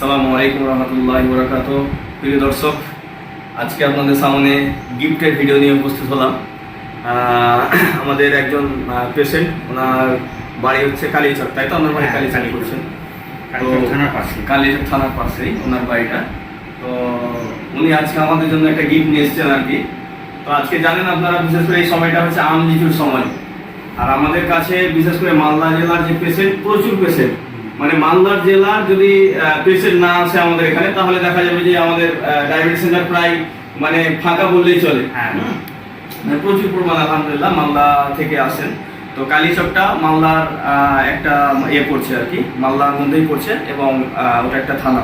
আসসালামু আলাইকুম রহমতুল্লাহ বরাকাত প্রিয় দর্শক আজকে আপনাদের সামনে গিফটের ভিডিও নিয়ে উপস্থিত হলাম। আমাদের একজন পেশেন্ট ওনার বাড়ি হচ্ছে কালীচক তাই তো? আপনার বাড়ি হ্যাঁ, কালীচক। করছেন কালীচক থানার পাশে। কালীচক থানার পাশেই ওনার বাড়িটা। তো উনি আজকে আমাদের জন্য একটা গিফট নিয়ে এসেছেন আর কি। তো আজকে জানেন আপনারা বিশেষ করে এই সময়টা হচ্ছে আম লিচুর সময়। আর আমাদের কাছে বিশেষ করে মালদা জেলার যে পেশেন্ট প্রচুর পেশেন্ট মানে মালদার জেলার যদি পেশেন্ট না আসে আমাদের এখানে তাহলে দেখা যাবে যে আমাদের ডায়াবেটিস সেন্টার প্রায় মানে ফাঁকা বললেই চলে। হ্যাঁ। মানে প্রচুর পরিমাণ আলহামদুলিল্লাহ মালদা থেকে আসেন। তো কালীচকটা মালদার একটা ইয়ে পড়ছে আর কি মালদার মধ্যেই পড়ছে এবং ওটা একটা থানা।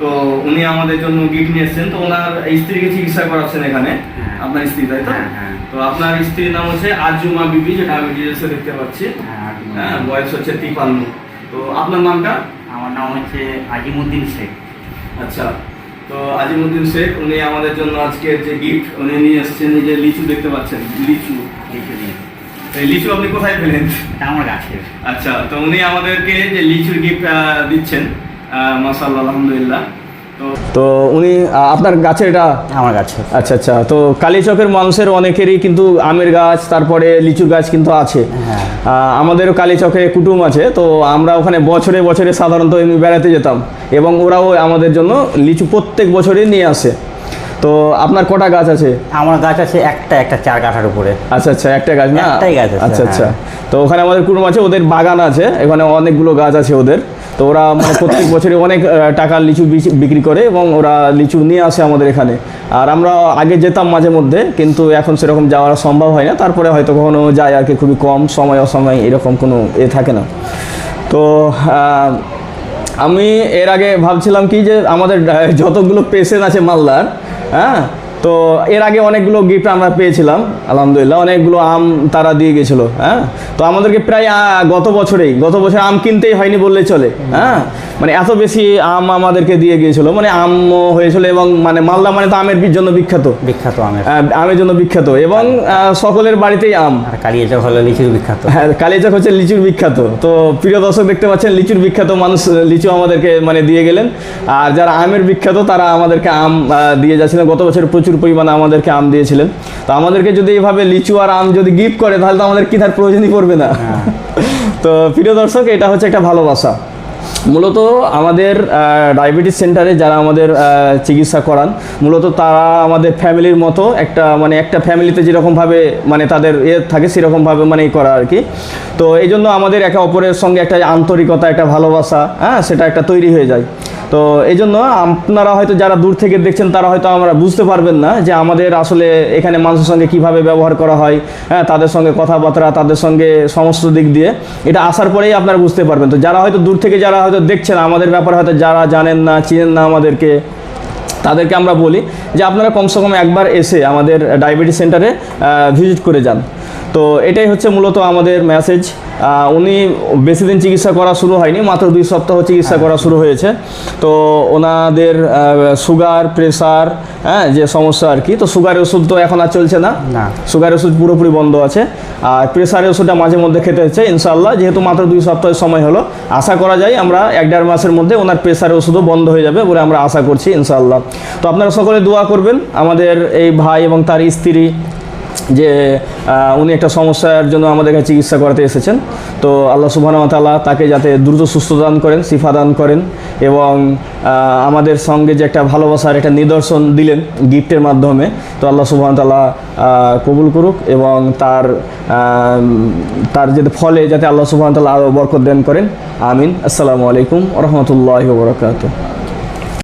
তো উনি আমাদের জন্য গিফট নিয়ে এসেছেন। তো ওনার স্ত্রীকে চিকিৎসা করাচ্ছেন এখানে। হ্যাঁ। আপনার স্ত্রী তাই তো? হ্যাঁ, হ্যাঁ। তো আপনার স্ত্রীর নাম হচ্ছে আজুমা বিবি যেটা আমি ডিটেলসে দেখতে পাচ্ছি। হ্যাঁ, হ্যাঁ বয়স হচ্ছে তিপান্ন। তো আপনার নামটা? আমার নাম হচ্ছে আজিমুদ্দিন শেখ। আচ্ছা তো আজিমুদ্দিন শেখ উনি আমাদের জন্য আজকে যে গিফট উনি নিয়ে এসেছেন এই যে লিচু দেখতে পাচ্ছেন লিচু। লিচু নিয়ে এই লিচু আপনি কোথায় পেলেন? আমার গাছে আচ্ছা তো উনি আমাদেরকে যে লিচুর গিফট দিচ্ছেন মাসাল্লাহ আলহামদুলিল্লাহ। তো উনি আপনার গাছের এটা? আমার গাছের। আচ্ছা আচ্ছা। তো কালীচকের মানুষের অনেকেরই কিন্তু আমের গাছ তারপরে লিচুর গাছ কিন্তু আছে। হ্যাঁ। আমাদেরও কালীচকে কুটুম আছে তো আমরা ওখানে বছরে বছরে সাধারণত এমনি বেড়াতে যেতাম। এবং ওরাও আমাদের জন্য লিচু প্রত্যেক বছরই নিয়ে আসে। তো আপনার কটা গাছ আছে? আমার গাছ আছে একটা একটা চার কাঠার উপরে। আচ্ছা আচ্ছা একটা গাছ না? একটাই গাছ আচ্ছা আচ্ছা। হ্যাঁ। তো ওখানে আমাদের কুটুম আছে ওদের বাগান আছে এখানে অনেকগুলো গাছ আছে ওদের। তো ওরা মানে প্রত্যেক বছরই অনেক টাকার লিচু বিক্রি করে এবং ওরা লিচু নিয়ে আসে আমাদের এখানে। আর আমরা আগে যেতাম মাঝে মধ্যে, কিন্তু এখন সেরকম যাওয়া সম্ভব হয় না। তারপরে হয়তো কখনো যায় আর কি, খুবই কম সময়, অসময় এরকম কোনো এ থাকে না। তো আমি এর আগে ভাবছিলাম কি যে আমাদের যতগুলো পেশেন্ট আছে মালদার হ্যাঁ তো এর আগে অনেকগুলো গিফট আমরা পেয়েছিলাম আলহামদুলিল্লাহ। অনেকগুলো আম তারা দিয়ে গেছিল হ্যাঁ? তো আমাদেরকে প্রায় গত বছরেই গত বছর আম কিনতেই হয়নি বললে চলে হ্যাঁ? মানে এত বেশি আম আমাদেরকে দিয়ে গিয়েছিল। মানে আমও হয়েছিল এবং মানে মালদা মানে তো আমের জন্য বিখ্যাত। বিখ্যাত আমের। আমের জন্য বিখ্যাত এবং সকলের বাড়িতেই আম। আর কালিয়াচক হলো লিচুর বিখ্যাত। হ্যাঁ কালিয়াচক হচ্ছে লিচুর বিখ্যাত। তো প্রিয় দর্শক দেখতে পাচ্ছেন লিচুর বিখ্যাত মানুষ লিচু আমাদেরকে মানে দিয়ে গেলেন। আর যারা আমের বিখ্যাত তারা আমাদেরকে আম দিয়ে যাচ্ছিলেন। গত বছর প্রচুর পরিমাণে আমাদেরকে আম দিয়েছিলেন। তো আমাদেরকে যদি এইভাবে লিচু আর আম যদি গিফট করে তাহলে তো আমাদের কি তার প্রয়োজনই পড়বে না। তো প্রিয় দর্শক এটা হচ্ছে একটা ভালোবাসা। মূলত আমাদের ডায়াবেটিস সেন্টারে যারা আমাদের চিকিৎসা করান, মূলত তারা আমাদের ফ্যামিলির মতো একটা মানে একটা ফ্যামিলিতে যেরকমভাবে মানে তাদের এ থাকে, সেরকমভাবে মানে করা আর কি। তো এই জন্য আমাদের একে অপরের সঙ্গে একটা আন্তরিকতা, একটা ভালোবাসা হ্যাঁ সেটা একটা তৈরি হয়ে যায়। তো এই জন্য আপনারা হয়তো যারা দূর থেকে দেখছেন, তারা হয়তো আমরা বুঝতে পারবেন না যে আমাদের আসলে এখানে মানুষের সঙ্গে কীভাবে ব্যবহার করা হয় হ্যাঁ তাদের সঙ্গে কথাবার্তা, তাদের সঙ্গে সমস্ত দিক দিয়ে। এটা আসার পরেই আপনারা বুঝতে পারবেন। তো যারা হয়তো দূর থেকে, যারা হয়তো দেখছেন, আমাদের ব্যাপারে হয়তো যারা জানেন না, চিনেন না আমাদেরকে, তাদেরকে আমরা বলি যে আপনারা কমসে কম একবার এসে আমাদের ডায়াবেটিস সেন্টারে ভিজিট করে যান। তো এটাই হচ্ছে মূলত আমাদের মেসেজ উনি বেশি দিন চিকিৎসা করা শুরু হয়নি মাত্র দুই সপ্তাহ চিকিৎসা করা শুরু হয়েছে। তো ওনাদের সুগার প্রেসার হ্যাঁ যে সমস্যা আর কি তো সুগারের ওষুধ তো এখন আর চলছে না। না। সুগারের ওষুধ পুরোপুরি বন্ধ আছে। আর প্রেসারের ওষুধটা মাঝে মধ্যে খেতে হচ্ছে ইনশাল্লাহ যেহেতু মাত্র দুই সপ্তাহের সময় হলো। আশা করা যায় আমরা এক দেড় মাসের মধ্যে ওনার প্রেসারের ওষুধও বন্ধ হয়ে যাবে বলে আমরা আশা করছি ইনশাল্লাহ তো আপনারা সকলে দোয়া করবেন আমাদের এই ভাই এবং তার স্ত্রী যে উনি একটা সমস্যার জন্য আমাদের কাছে চিকিৎসা করাতে এসেছেন। তো আল্লাহ সুবহান তাআলা তাকে যাতে দ্রুত সুস্থ দান করেন, শিফা দান করেন এবং আমাদের সঙ্গে যে একটা ভালোবাসার একটা নিদর্শন দিলেন গিফটের মাধ্যমে, তো আল্লাহ সুবহান তাআলা কবুল করুক এবং তার তার যে ফলে যাতে আল্লাহ সুবহান তাআলা আরও বরকত দান করেন। আমিন। আসসালামু আলাইকুম রহমতুল্লাহ বরকাত